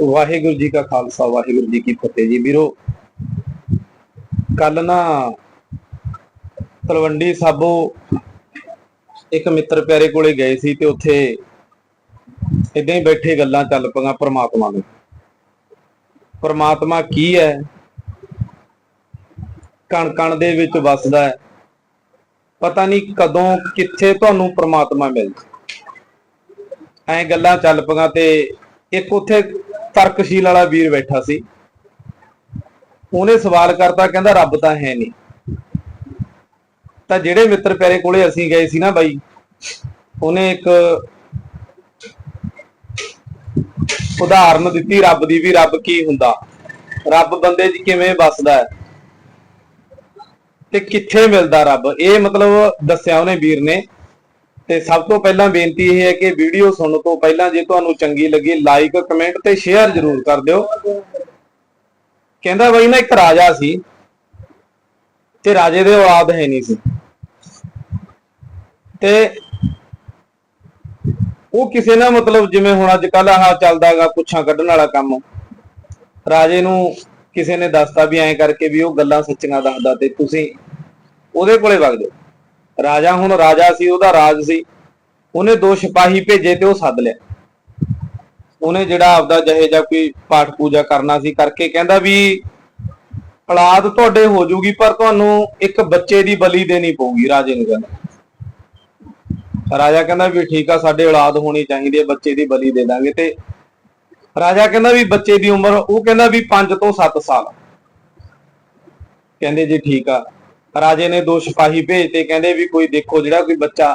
ਵਾਹਿਗੁਰੂ ਜੀ ਕਾ ਖਾਲਸਾ, ਵਾਹਿਗੁਰੂ ਜੀ ਕੀ ਫਤਿਹ ਜੀ। ਵੀਰੋ ਕੱਲ ਨਾ ਤਲਵੰਡੀ ਸਾਬੋ ਇੱਕ ਮਿੱਤਰ ਪਿਆਰੇ ਕੋਲੇ ਗਏ ਸੀ ਤੇ ਉੱਥੇ ਇਦਾਂ ਹੀ ਬੈਠੇ ਗੱਲਾਂ ਚੱਲ ਪਈਆਂ ਪ੍ਰਮਾਤਮਾ ਨੂੰ ਪ੍ਰਮਾਤਮਾ ਕੀ ਹੈ? ਕਣ ਕਣ ਦੇ ਵਿੱਚ ਵੱਸਦਾ ਹੈ। ਪਤਾ ਨਹੀਂ ਕਦੋਂ, ਕਿੱਥੇ ਤੁਹਾਨੂੰ ਪ੍ਰਮਾਤਮਾ ਮਿਲ ਐ ਗੱਲਾਂ ਚੱਲ ਪਈਆਂ ਤੇ ਇੱਕ ਉੱਥੇ ਤਰਕਸ਼ੀਲ ਵਾਲਾ ਵੀਰ ਬੈਠਾ ਸੀ। ਉਹਨੇ ਸਵਾਲ ਕਰਤਾ, ਕਹਿੰਦਾ ਰੱਬ ਤਾਂ ਹੈ ਨਹੀਂ। ਤਾਂ ਜਿਹੜੇ ਮਿੱਤਰ ਪਿਆਰੇ ਕੋਲੇ ਅਸੀਂ ਗਏ ਸੀ ਨਾ ਬਾਈ, ਉਹਨੇ ਇੱਕ ਉਦਾਹਰਨ ਦਿੱਤੀ ਰੱਬ ਦੀ ਵੀ ਰੱਬ ਕੀ ਹੁੰਦਾ। ਰੱਬ ਬੰਦੇ 'ਚ ਕਿਵੇਂ ਵੱਸਦਾ ਹੈ। ਤੇ ਕਿੱਥੇ ਮਿਲਦਾ ਰੱਬ? ਇਹ ਮਤਲਬ ਦੱਸਿਆ ਉਹਨੇ ਵੀਰ ਨੇ। ਤੇ ਸਭ ਤੋਂ ਪਹਿਲਾਂ ਬੇਨਤੀ ਇਹ ਹੈ ਕਿ ਵੀਡੀਓ ਸੁਣਨ ਤੋਂ ਪਹਿਲਾਂ ਜੇ ਤੁਹਾਨੂੰ ਚੰਗੀ ਲੱਗੀ ਲਾਈਕ ਕਮੈਂਟ ਤੇ ਸ਼ੇਅਰ ਜ਼ਰੂਰ ਕਰ ਦਿਓ। ਕਹਿੰਦਾ ਬਈ ਨਾ ਇੱਕ ਰਾਜਾ ਸੀ ਤੇ ਰਾਜੇ ਦੇ ਔਲਾਦ ਹੈ ਨਹੀਂ ਸੀ। ਤੇ ਉਹ ਕਿਸੇ ਨਾ ਮਤਲਬ ਜਿਵੇਂ ਹੁਣ ਅੱਜ ਕੱਲ ਆਹ ਚੱਲਦਾਗਾ ਪੁੱਛਾਂ ਕੱਢਣ ਵਾਲਾ ਕੰਮ। ਰਾਜੇ ਨੂੰ ਕਿਸੇ ਨੇ ਦੱਸਤਾ ਵੀ ਐਂ ਕਰਕੇ ਵੀ ਉਹ ਗੱਲਾਂ ਸੱਚੀਆਂ ਦੱਸਦਾ ਤੇ ਤੁਸੀਂ ਉਹਦੇ ਕੋਲੇ ਵਗ ਜਾਓ। ਰਾਜਾ ਹੁਣ ਰਾਜਾ ਸੀ, ਉਹਦਾ ਰਾਜ ਸੀ। ਉਹਨੇ ਦੋ ਸਿਪਾਹੀ ਭੇਜੇ ਤੇ ਉਹ ਸੱਦ ਲਿਆ। ਉਹਨੇ ਜਿਹੜਾ ਆਪਦਾ ਜਿਹੇ ਜਾਂ ਕੋਈ ਪਾਠ ਪੂਜਾ ਕਰਨਾ ਸੀ ਕਰਕੇ ਕਹਿੰਦਾ ਵੀ ਔਲਾਦ ਤੁਹਾਡੇ ਹੋ ਜੂਗੀ, ਪਰ ਤੁਹਾਨੂੰ ਇੱਕ ਬੱਚੇ ਦੀ ਬਲੀ ਦੇਣੀ ਪਊਗੀ ਰਾਜੇ ਨੂੰ ਕਹਿੰਦਾ। ਰਾਜਾ ਕਹਿੰਦਾ ਵੀ ਠੀਕ ਆ, ਸਾਡੇ ਔਲਾਦ ਹੋਣੀ ਚਾਹੀਦੀ ਹੈ ਬੱਚੇ ਦੀ ਬਲੀ ਦੇ ਦਾਂਗੇ ਤੇ ਰਾਜਾ ਕਹਿੰਦਾ ਵੀ ਬੱਚੇ ਦੀ ਉਮਰ, ਉਹ ਕਹਿੰਦਾ ਵੀ 5 ਤੋਂ 7 ਸਾਲ। ਕਹਿੰਦੇ ਜੀ ਠੀਕ ਆ ਰਾਜੇ ਨੇ ਦੋ ਸਿਪਾਹੀ ਭੇਜਤੇ ਕਹਿੰਦੇ ਵੀ ਕੋਈ ਦੇਖੋ ਜਿਹੜਾ ਕੋਈ ਬੱਚਾ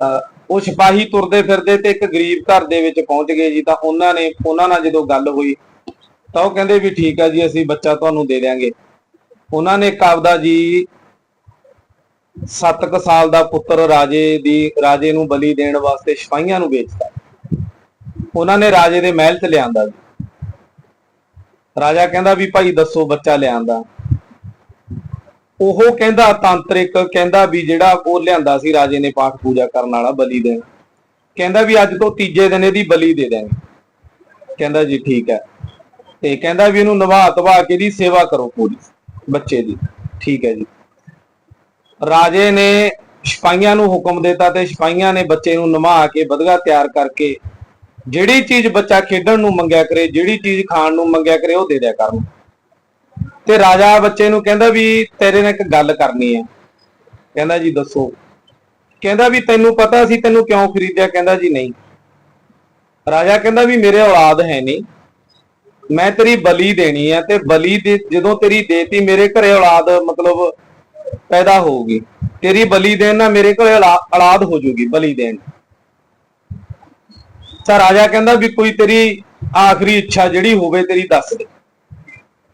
ਅਹ ਉਹ ਸਿਪਾਹੀ ਤੁਰਦੇ ਫਿਰਦੇ ਤੇ ਇੱਕ ਗਰੀਬ ਘਰ ਦੇ ਵਿੱਚ ਪਹੁੰਚ ਗਏ ਜੀ, ਤਾਂ ਉਹਨਾਂ ਨੇ, ਉਹਨਾਂ ਨਾਲ ਜਦੋਂ ਗੱਲ ਹੋਈ, ਤਾਂ ਉਹ ਕਹਿੰਦੇ ਵੀ ਠੀਕ ਆ ਜੀ, ਅਸੀਂ ਬੱਚਾ ਤੁਹਾਨੂੰ ਦੇ ਦਿਆਂਗੇ। ਉਹਨਾਂ ਨੇ ਇੱਕ ਆਪਦਾ ਜੀ 7 ਸਾਲ ਦਾ ਪੁੱਤਰ ਰਾਜੇ ਦੀ, ਰਾਜੇ ਨੂੰ ਬਲੀ ਦੇਣ ਵਾਸਤੇ ਸਿਪਾਹੀਆਂ ਨੂੰ ਵੇਚਦਾ ਉਹਨਾਂ ਨੇ ਰਾਜੇ ਦੇ ਮਹਿਲ 'ਚ ਲਿਆਂਦਾ ਜੀ। ਰਾਜਾ ਕਹਿੰਦਾ ਵੀ ਭਾਈ ਦੱਸੋ ਬੱਚਾ ਲਿਆਂਦਾ। ਉਹ ਕਹਿੰਦਾ ਤਾਂਤਰਿਕ, ਕਹਿੰਦਾ ਵੀ ਜਿਹੜਾ ਉਹ ਲਿਆਂਦਾ ਸੀ ਰਾਜੇ ਨੇ ਪਾਠ ਪੂਜਾ ਕਰਨ ਵਾਲਾ ਬਲੀ ਦੇਣ। ਕਹਿੰਦਾ ਵੀ ਅੱਜ ਤੋਂ ਤੀਜੇ ਦਿਨ ਇਹਦੀ ਬਲੀ ਦੇ ਦੇਣਗੇ ਕਹਿੰਦਾ ਜੀ ਠੀਕ ਹੈ। ਤੇ ਕਹਿੰਦਾ ਵੀ ਇਹਨੂੰ ਨਵਾ ਧਵਾ ਕੇ ਇਹਦੀ ਸੇਵਾ ਕਰੋ ਪੂਰੀ, ਬੱਚੇ ਦੀ। ਠੀਕ ਹੈ ਜੀ। ਰਾਜੇ ਨੇ ਸਿਪਾਹੀਆਂ ਨੂੰ ਹੁਕਮ ਦਿੱਤਾ ਤੇ ਸਿਪਾਹੀਆਂ ਨੇ ਬੱਚੇ ਨੂੰ ਨਵਾ ਕੇ ਵਧਗਾ ਤਿਆਰ ਕਰਕੇ ਜਿਹੜੀ ਚੀਜ਼ ਬੱਚਾ ਖੇਡਣ ਨੂੰ ਮੰਗਿਆ ਕਰੇ, ਜਿਹੜੀ ਚੀਜ਼ ਖਾਣ ਨੂੰ ਮੰਗਿਆ ਕਰੇ ਉਹ ਦੇ ਦਿਆ ਕਰਨ। ਤੇ ਰਾਜਾ ਬੱਚੇ ਨੂੰ ਕਹਿੰਦਾ ਵੀ ਤੇਰੇ ਨਾਲ ਇੱਕ ਗੱਲ ਕਰਨੀ ਹੈ। ਕਹਿੰਦਾ ਜੀ ਦੱਸੋ। ਕਹਿੰਦਾ ਵੀ ਤੈਨੂੰ ਪਤਾ ਸੀ ਤੈਨੂੰ ਕਿਉਂ ਖਰੀਦਿਆ? ਕਹਿੰਦਾ ਜੀ ਨਹੀਂ। ਰਾਜਾ ਕਹਿੰਦਾ ਵੀ ਮੇਰੇ ਔਲਾਦ ਹੈ ਨਹੀਂ। ਮੈਂ ਤੇਰੀ ਬਲੀ ਦੇਣੀ ਹੈ ਤੇ ਬਲੀ ਦੇ ਜਦੋਂ ਤੇਰੀ ਦੇਤੀ ਮੇਰੇ ਘਰੇ ਔਲਾਦ ਮਤਲਬ ਪੈਦਾ ਹੋਊਗੀ। ਤੇਰੀ ਬਲੀ ਦੇਣ ਨਾਲ ਮੇਰੇ ਘਰੇ ਔਲਾ- ਔਲਾਦ ਹੋ ਜੂਗੀ ਬਲੀ ਦੇਣ। ਤਾਂ ਰਾਜਾ ਕਹਿੰਦਾ ਵੀ ਕੋਈ ਤੇਰੀ ਆਖਰੀ ਇੱਛਾ ਜਿਹੜੀ ਹੋਵੇ ਤੇਰੀ ਦੱਸ ਦੇ।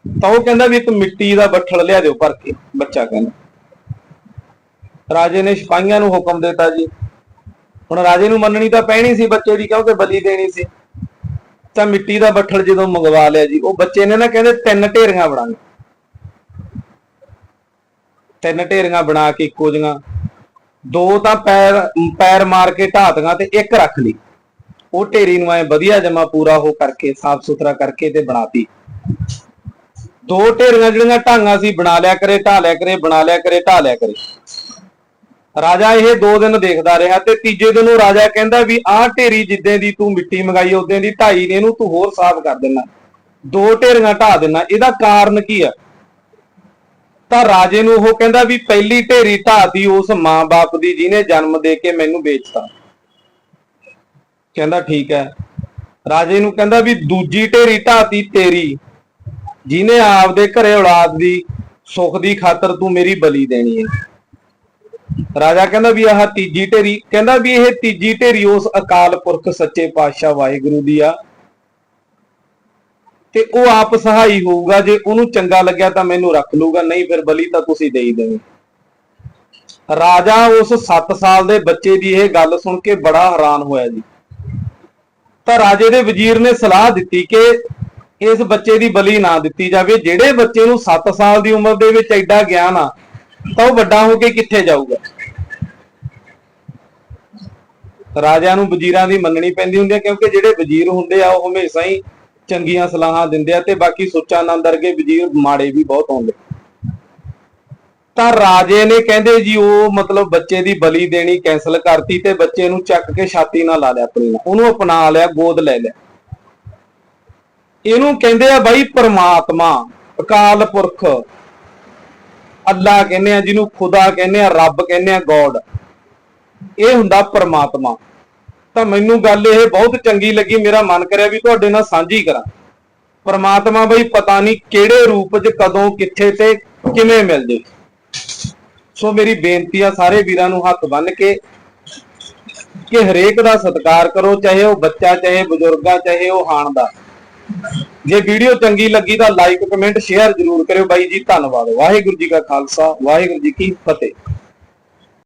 ਤਾਂ ਉਹ ਕਹਿੰਦਾ ਵੀ ਇੱਕ ਮਿੱਟੀ ਦਾ ਬੱਠਲ ਲਿਆ ਦਿਓ ਭਰ ਕੇ, ਬੱਚਾ ਕਹਿੰਦਾ। ਰਾਜੇ ਨੇ ਸਿਪਾਹੀਆਂ ਨੂੰ ਹੁਕਮ ਦਿੱਤਾ ਜੀ। ਹੁਣ ਰਾਜੇ ਨੂੰ ਮੰਨਣੀ ਤਾਂ ਪੈਣੀ ਸੀ ਬੱਚੇ ਦੀ, ਕਿਉਂਕਿ ਬਲੀ ਦੇਣੀ ਸੀ। ਤਾਂ ਮਿੱਟੀ ਦਾ ਬੱਠਲ ਜਦੋਂ ਮੰਗਵਾ ਲਿਆ ਜੀ, ਉਹ ਬੱਚੇ ਨੇ ਨਾ ਕਹਿੰਦੇ ਤਿੰਨ ਢੇਰੀਆਂ ਬਣਾਉਣ ਤਿੰਨ ਢੇਰੀਆਂ ਬਣਾ ਕੇ ਇੱਕੋ ਜੀਆਂ ਦੋ ਤਾਂ ਪੈਰ ਪੈਰ ਮਾਰ ਕੇ ਢਾਤੀਆਂ ਤੇ ਇੱਕ ਰੱਖ ਲਈ। ਉਹ ਢੇਰੀ ਨੂੰ ਐ ਵਧੀਆ ਜਮਾ ਪੂਰਾ ਹੋ ਕਰਕੇ ਸਾਫ਼ ਸੁਥਰਾ ਕਰਕੇ ਤੇ ਬਣਾਤੀ। ਦੋ ਢੇਰੀਆਂ ਜਿਹੜੀਆਂ ਢਾਂਗਾ ਸੀ, ਬਣਾ ਲਿਆ ਕਰੇ ਢਾ ਲਿਆ ਕਰੇ, ਬਣਾ ਲਿਆ ਕਰੇ ਢਾ ਲਿਆ ਕਰੇ। ਰਾਜਾ ਇਹ ਦੋ ਦਿਨ ਦੇਖਦਾ ਰਿਹਾ ਤੇ ਤੀਜੇ ਦਿਨ ਉਹ ਰਾਜਾ ਕਹਿੰਦਾ ਵੀ ਆਹ ਢੇਰੀ ਜਿੱਦਾਂ ਦੀ ਤੂੰ ਮਿੱਟੀ ਮੰਗਾਈ ਉਦੋਂ ਦੀ ਢਾਈ ਨੇ ਇਹਨੂੰ ਤੂੰ ਹੋਰ ਸਾਫ਼ ਕਰ ਦੇਣਾ। ਦੋ ਢੇਰੀਆਂ ਢਾ ਦੇਣਾ। ਇਹਦਾ ਕਾਰਨ ਕੀ ਆ? ਤਾਂ ਰਾਜੇ ਨੂੰ ਉਹ ਕਹਿੰਦਾ ਵੀ ਪਹਿਲੀ ਢੇਰੀ ਢਾਤੀ ਉਸ ਮਾਂ-ਬਾਪ ਦੀ ਜਿਹਨੇ ਜਨਮ ਦੇ ਕੇ ਮੈਨੂੰ ਵੇਚਤਾ। ਕਹਿੰਦਾ ਠੀਕ ਹੈ। ਰਾਜੇ ਨੂੰ ਕਹਿੰਦਾ ਵੀ ਦੂਜੀ ਢੇਰੀ ਢਾਤੀ ਤੇਰੀ। ਜਿਹਨੇ ਆਪਦੇ ਘਰੇ ਔਲਾਦ ਦੀ ਸੁੱਖ ਦੀ ਖਾਤਰ ਤੂੰ ਮੇਰੀ ਬਲੀ ਦੇਣੀ ਹੈ। ਰਾਜਾ ਕਹਿੰਦਾ ਵੀ ਆਹ ਤੀਜੀ ਢੇਰੀ, ਕਹਿੰਦਾ ਵੀ ਇਹ ਤੀਜੀ ਢੇਰੀ ਉਸ ਅਕਾਲ ਪੁਰਖ ਸੱਚੇ ਪਾਤਸ਼ਾਹ ਵਾਹਿਗੁਰੂ ਦੀ ਆ। ਤੇ ਉਹ ਆਪ ਸਹਾਈ ਹੋਊਗਾ, ਜੇ ਉਹਨੂੰ ਚੰਗਾ ਲੱਗਿਆ ਤਾਂ ਮੈਨੂੰ ਰੱਖ ਲੂਗਾ ਨਹੀਂ ਫਿਰ ਬਲੀ ਤਾਂ ਤੁਸੀਂ ਦੇ ਹੀ ਦੇਣੀ। ਰਾਜਾ ਉਸ 7 ਸਾਲ ਦੇ ਬੱਚੇ ਦੀ ਇਹ ਗੱਲ ਸੁਣ ਕੇ ਬੜਾ ਹੈਰਾਨ ਹੋਇਆ ਜੀ। ਤਾਂ ਰਾਜੇ ਦੇ ਵਜ਼ੀਰ ਨੇ ਸਲਾਹ ਦਿੱਤੀ ਕਿ ਇਸ ਬੱਚੇ ਦੀ ਬਲੀ ਨਾ ਦਿੱਤੀ ਜਾਵੇ, ਜਿਹੜੇ ਬੱਚੇ ਨੂੰ 7 ਸਾਲ ਦੀ ਉਮਰ ਦੇ ਵਿੱਚ ਐਡਾ ਗਿਆਨ ਆ, ਤਾਂ ਉਹ ਵੱਡਾ ਹੋ ਕੇ ਕਿੱਥੇ ਜਾਊਗਾ? ਰਾਜਿਆਂ ਨੂੰ ਵਜ਼ੀਰਾਂ ਦੀ ਮੰਨਣੀ ਪੈਂਦੀ ਹੁੰਦੀ ਹੈ ਕਿਉਂਕਿ ਜਿਹੜੇ ਵਜ਼ੀਰ ਹੁੰਦੇ ਆ, ਉਹ ਹਮੇਸ਼ਾ ਹੀ ਚੰਗੀਆਂ ਸਲਾਹਾਂ ਦਿੰਦੇ ਆ ਤੇ ਬਾਕੀ ਸੁੱਚਾਨੰਦ ਵਰਗੇ ਵਜ਼ੀਰ ਮਾੜੇ ਵੀ ਬਹੁਤ ਹੁੰਦੇ ਤਾਂ ਰਾਜੇ ਨੇ ਕਹਿੰਦੇ ਜੀ, ਉਹ ਮਤਲਬ ਬੱਚੇ ਦੀ ਬਲੀ ਦੇਣੀ ਕੈਨਸਲ ਕਰਤੀ ਤੇ ਬੱਚੇ ਨੂੰ ਚੱਕ ਕੇ ਛਾਤੀ ਨਾਲ ਲਾ ਲਿਆ, ਆਪਣੀ ਨਾਲ। ਉਹਨੂੰ ਅਪਣਾ ਲਿਆ, ਗੋਦ ਲੈ ਲਿਆ। ਇਹਨੂੰ ਕਹਿੰਦੇ ਆ ਬਾਈ ਪਰਮਾਤਮਾ, ਅਕਾਲ ਪੁਰਖ। ਅੱਲਾ ਕਹਿੰਦੇ ਆ, ਜਿਹਨੂੰ ਖੁਦਾ ਕਹਿੰਦੇ ਆ, ਰੱਬ ਕਹਿੰਦੇ ਆ, ਗੋਡ। ਇਹ ਹੁੰਦਾ ਪਰਮਾਤਮਾ। ਤਾਂ ਮੈਨੂੰ ਗੱਲ ਇਹ ਬਹੁਤ ਚੰਗੀ ਲੱਗੀ, ਮੇਰਾ ਮਨ ਕਰਿਆ ਵੀ ਤੁਹਾਡੇ ਨਾਲ ਸਾਂਝੀ ਕਰਾਂ। ਪਰਮਾਤਮਾ ਬਈ ਪਤਾ ਨਹੀਂ ਕਿਹੜੇ ਰੂਪ 'ਚ ਕਦੋਂ, ਕਿੱਥੇ ਤੇ ਕਿਵੇਂ ਮਿਲ ਜੇ। ਸੋ ਮੇਰੀ ਬੇਨਤੀ ਆ ਸਾਰੇ ਵੀਰਾਂ ਨੂੰ ਹੱਥ ਬੰਨ ਕੇ ਕਿ ਹਰੇਕ ਦਾ ਸਤਿਕਾਰ ਕਰੋ, ਚਾਹੇ ਉਹ ਬੱਚਾ, ਚਾਹੇ ਬਜ਼ੁਰਗਾ, ਚਾਹੇ ਉਹ ਹਾਣ ਦਾ ਜੇ ਵੀਡੀਓ ਚੰਗੀ ਲੱਗੀ ਤਾਂ ਲਾਈਕ ਕਮੈਂਟ ਸ਼ੇਅਰ ਜ਼ਰੂਰ ਕਰਿਓ ਬਾਈ ਜੀ, ਧੰਨਵਾਦ। ਵਾਹਿਗੁਰੂ ਜੀ ਕਾ ਖਾਲਸਾ, ਵਾਹਿਗੁਰੂ ਜੀ ਕੀ ਫਤਿਹ।